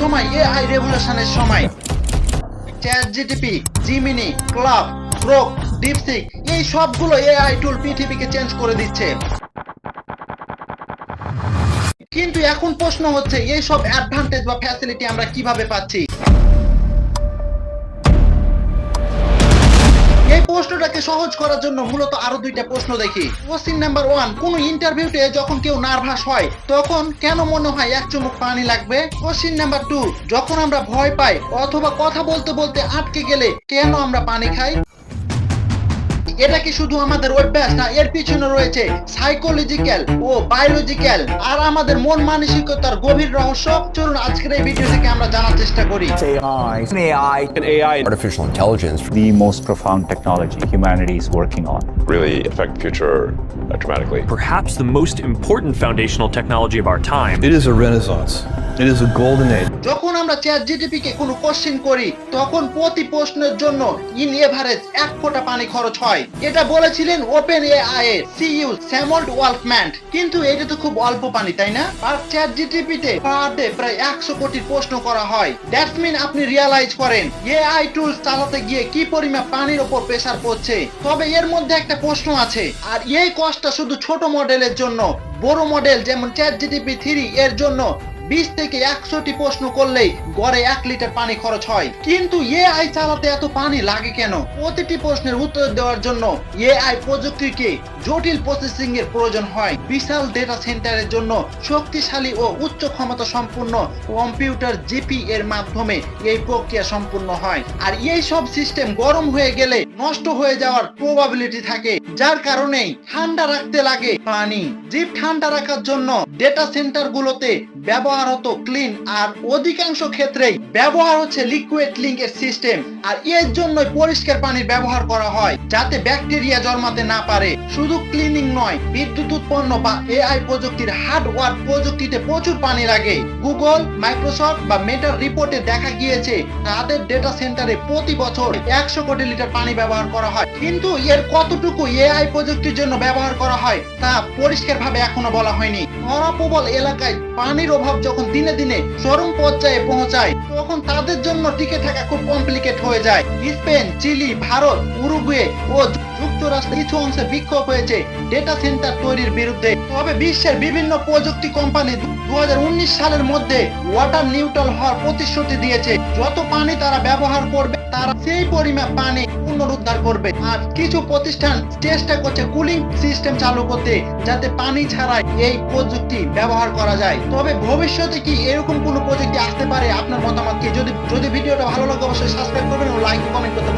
সময় এআই রেভলিউশনের সময়। চ্যাট জিটিপি জিমিনি ক্লাব গ্রোক ডিপসিক এই সবগুলো এআই টুল পৃথিবীকে চেঞ্জ করে দিচ্ছে। কিন্তু এখন প্রশ্ন হচ্ছে, এই সব অ্যাডভান্টেজ বা ফ্যাসিলিটি আমরা কীভাবে পাচ্ছি? প্রশ্নটাকে সহজ করার জন্য মূলত আরও দুইটা প্রশ্ন দেখি। কোশ্চিন নাম্বার ওয়ান কোন ইন্টারভিউতে যখন কেউ নার্ভাস হয়, তখন কেন মনে হয় এক চুমুক পানি লাগবে? কোশ্চিন নাম্বার টু যখন আমরা ভয় পাই অথবা কথা বলতে বলতে আটকে গেলে কেন আমরা পানি খাই? এটা কি শুধু আমাদের অভ্যাস না এর পিছনে রয়েছে সাইকোলজিক্যাল ও বায়োলজিক্যাল আর আমাদের মন মানসিকতার গভীর রহস্য চলুন আজকের এই ভিডিও থেকে আমরা জানার চেষ্টা করি AI. An AI. AI artificial intelligence the most profound technology humanity is working on. really affect the future uh, dramatically. perhaps the most important foundational technology of our time. it is a renaissance it is a golden age. যখন আমরা chat GTP কে কোনো question করি, তখন প্রতি প্রশ্নের জন্য in average এক ফোঁটা পানি খরচ হয়। এটা বলেছিলেন ওপেন এআই এর সিইও স্যামল্ড ওয়ালফম্যান কিন্তু এটা তো খুব অল্প পানি, তাই না? আর চ্যাট জিটিপি তে পার ডে প্রায় একশো কোটি প্রশ্ন করা হয়। দ্যাটস মিন আপনি রিয়ালাইজ করেন এআই টুলস চালাতে গিয়ে কি পরিমাণ পানির ওপর প্রেসার পড়ছে। তবে এর মধ্যে একটা প্রশ্ন আছে, আর এই কষ্টটা শুধু ছোট মডেলের জন্য। বড় মডেল যেমন চ্যাট জিটিপি থ্রি এর জন্য বিশ থেকে একশোটি প্রশ্ন করলেই গড়ে এক লিটার পানি খরচ হয়। কিন্তু এআই চালাতে এত পানি লাগে কেন? প্রতিটি প্রশ্নের উত্তর দেওয়ার জন্য এআই প্রযুক্তিকে জটিল প্রসেসিং এর প্রয়োজন হয়। বিশাল ডেটা সেন্টারের জন্য শক্তিশালী ও উচ্চ ক্ষমতা সম্পূর্ণ কম্পিউটার জিপি এর মাধ্যমে এই প্রক্রিয়া সম্পূর্ণ হয়। আর এই সব সিস্টেম গরম হয়ে গেলে নষ্ট হয়ে যাওয়ার প্রবাবিলিটি থাকে, যার কারণে ঠান্ডা রাখতে লাগে পানি। জিপ ঠান্ডা রাখার জন্য ডেটা সেন্টার গুলোতে ব্যবহার হতো ক্লিন আর অধিকাংশ ক্ষেত্রেই ব্যবহার হচ্ছে লিকুইড লিঙ্কের সিস্টেম আর এর জন্যই পরিষ্কার পানির ব্যবহার করা হয়, যাতে ব্যাকটেরিয়া জন্মাতে না পারে। শুধু ক্লিনিং নয়, বিদ্যুৎ উৎপন্ন বা এআই প্রযুক্তির হার্ডওয়ার প্রযুক্তিতে প্রচুর পানি লাগে। গুগল মাইক্রোসফট বা মেটার রিপোর্টে দেখা গিয়েছে, তাদের ডেটা সেন্টারে প্রতি বছর একশো কোটি লিটার পানি ব্যবহার করা হয়। কিন্তু এর কতটুকু এআই প্রযুক্তির জন্য ব্যবহার করা হয়, তা পরিষ্কারভাবে এখনও বলা হয়নি। খরাপ্রবল এলাকায় পানির অভাব যখন দিনে দিনে চরম পর্যায়ে পৌঁছায়, তখন তাদের জন্য টিকে থাকা খুব কমপ্লিকেট হয়ে যায়। স্পেন, চিলি, ভারত, উরুগুয়ে ও যুক্তরাষ্ট্র কিছু অংশে বিক্ষোভ হয়েছে ডেটা সেন্টার তৈরির বিরুদ্ধে। তবে বিশ্বের বিভিন্ন প্রযুক্তি কোম্পানি দু হাজার উনিশ সালের মধ্যে ওয়াটার নিউট্রাল হওয়ার প্রতিশ্রুতি দিয়েছে। যত পানি তারা ব্যবহার করবে, তারা সেই পরিমাণ পানি পুনরুদ্ধার করবে। আর কিছু প্রতিষ্ঠান চেষ্টা করছে কুলিং সিস্টেম চালু করতে, যাতে পানি ছাড়াই এই প্রযুক্তি ব্যবহার করা যায়। তবে ভবিষ্যতে কি এরকম কোনো প্রযুক্তি আসতে পারে? আপনার মতামত কি? যদি যদি ভিডিওটা ভালো লাগে, অবশ্যই সাবস্ক্রাইব করবেন ও লাইক কমেন্ট করতে